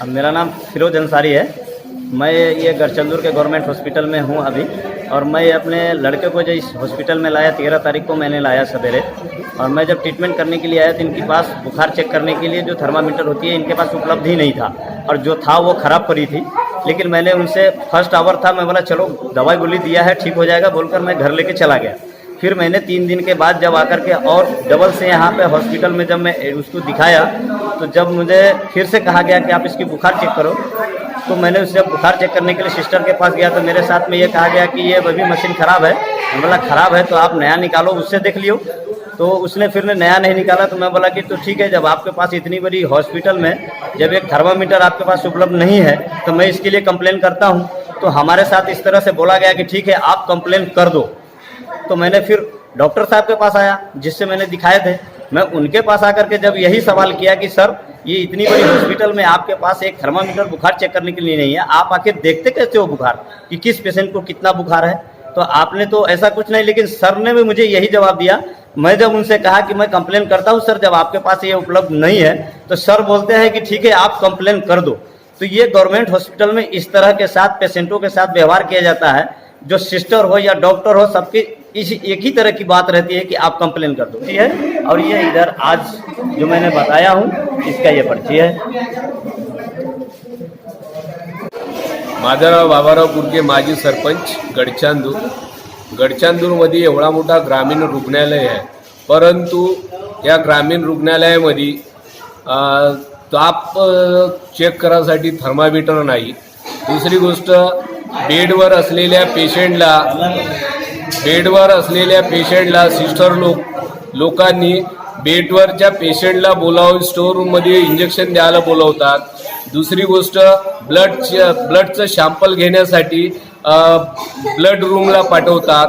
अब मेरा नाम फिरोज अंसारी है। मैं ये गढ़चंदूर के गवर्नमेंट हॉस्पिटल में हूँ अभी। और मैं अपने लड़के को जो इस हॉस्पिटल में लाया, तेरह तारीख को मैंने लाया सवेरे। और मैं जब ट्रीटमेंट करने के लिए आया तो इनके पास बुखार चेक करने के लिए जो थर्मामीटर होती है, इनके पास उपलब्ध ही नहीं था। और जो था वो ख़राब पड़ी थी। लेकिन मैंने उनसे फ़र्स्ट आवर था, मैं बोला, चलो, दवाई गोली दिया है, ठीक हो जाएगा, बोलकर मैं घर लेके चला गया। फिर मैंने तीन दिन के बाद जब आकर के और डबल से यहाँ पे हॉस्पिटल में जब मैं उसको दिखाया तो जब मुझे फिर से कहा गया कि आप इसकी बुखार चेक करो। तो मैंने उससे बुखार चेक करने के लिए सिस्टर के पास गया तो मेरे साथ में ये कहा गया कि ये अभी मशीन ख़राब है। मैं बोला, ख़राब है तो आप नया निकालो, उससे देख लियो। तो उसने फिर ने नया नहीं निकाला तो मैं बोला कि तो ठीक है, जब आपके पास इतनी बड़ी हॉस्पिटल में जब एक थर्मामीटर आपके पास उपलब्ध नहीं है तो मैं इसके लिए कंप्लेन करता हूँ। तो हमारे साथ इस तरह से बोला गया कि ठीक है, आप कंप्लेन कर दो। तो मैंने फिर डॉक्टर साहब के पास आया, जिससे मैंने दिखाए थे। मैं उनके पास आकर के जब यही सवाल किया कि, सर ये इतनी बड़ी हॉस्पिटल में आपके पास एक थर्मामीटर बुखार चेक करने के लिए नहीं है। आप आखिर देखते कैसे हो बुखार? कि किस पेशेंट को कितना बुखार है? तो आपने तो ऐसा कुछ नहीं, लेकिन सर ने भी मुझे यही जवाब दिया। मैं जब उनसे कहा कि मैं कंप्लेन करता हूँ, सर जब आपके पास ये उपलब्ध नहीं है तो सर बोलते हैं कि ठीक है, आप कंप्लेन कर दो। तो ये गवर्नमेंट हॉस्पिटल में इस तरह के साथ पेशेंटों के साथ व्यवहार किया जाता है। जो सिस्टर हो या डॉक्टर हो, सबकी इस, एक ही तरह की बात रहती है कि आप कंप्लेन कर दो। ठीक है? और ये इधर आज जो मैंने बताया हूँ इसका ये पर्ची है। माधवराव बाबाराव कुर्के माजी सरपंच गडचांदूर. गडचांदूरमध्ये एवढा मोठा ग्रामीण रुग्णालय आहे. परंतु या ग्रामीण रुग्णालयामध्ये ताप चेक करायसाठी थर्मामीटर नाही. दुसरी गोष्ट बेडवर असलेल्या पेशंटला बेडवर असलेल्या पेशंटला सिस्टर लोक लोकांनी बेडवरच्या पेशंटला बोलावून स्टोअर रूममध्ये इंजेक्शन द्यायला बोलवतात. दुसरी गोष्ट ब्लडच्या ब्लडचं शॅम्पल घेण्यासाठी ब्लड रूमला पाठवतात.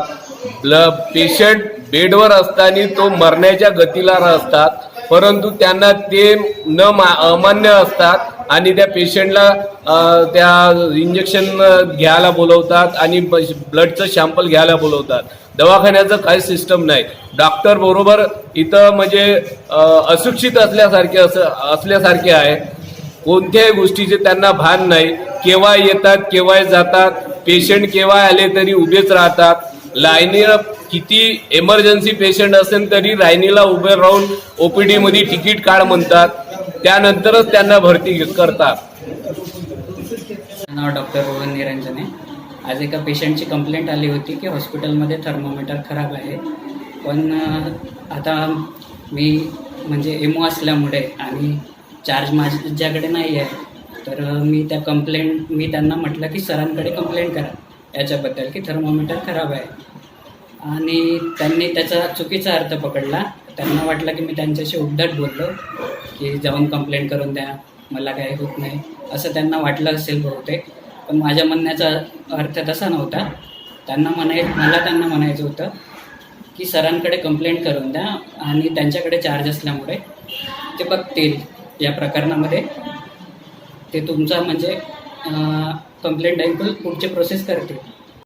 ब्ल पेशंट बेडवर असताना तो मरण्याच्या गतीला असतात. परंतु त्यांना ते न मा अमान्य असतात. आणि त्या पेशंटला त्या इंजेक्शन घ्यायला बोलवतात आणि ब्लडचं शॅम्पल घ्यायला बोलवतात. दवाखान्याचं काही सिस्टम नाही. डॉक्टर बरोबर इथं म्हणजे अशिक्षित असल्यासारखे असं असल्यासारखे आहे. कोणत्याही गोष्टीचे त्यांना भान नाही. केव्हा येतात केव्हा जातात पेशंट केव्हा आले तरी उभेच राहतात. लाईनीला किती एमर्जन्सी पेशंट असेल तरी लाईनीला उभे राहून ओपीडीमध्ये तिकीट काढ म्हणतात. त्यानंतरच त्यांना भरती करतात. नाव डॉक्टर रोहन निरंजने. आज एका पेशंटची कंप्लेंट आली होती की हॉस्पिटलमध्ये थर्मोमीटर खराब आहे. पण आता मी म्हणजे एमओ असल्यामुळे आणि चार्ज माझ्याकडे नाही आहे तर मी त्या कंप्लेंट मी त्यांना म्हटलं की सरांकडे कंप्लेंट करा. याच्याबद्दल की थर्मोमीटर खराब आहे. आणि त्यांनी त्याचा चुकीचा अर्थ पकडला. त्यांना वाटलं की मी त्यांच्याशी उद्धट बोललो. की जाऊन कंप्लेंट करून द्या मला काही होत नाही असं त्यांना वाटलं असेल बहुतेक. पण माझ्या म्हणण्याचा अर्थ तसा नव्हता. त्यांना म्हणाय मला त्यांना म्हणायचं होतं की सरांकडे कंप्लेंट करून द्या आणि त्यांच्याकडे चार्ज असल्यामुळे ते बघतील या प्रकरणामध्ये. ते तुमचा म्हणजे कंप्लेंट ऐकून पुढचे प्रोसेस करतील.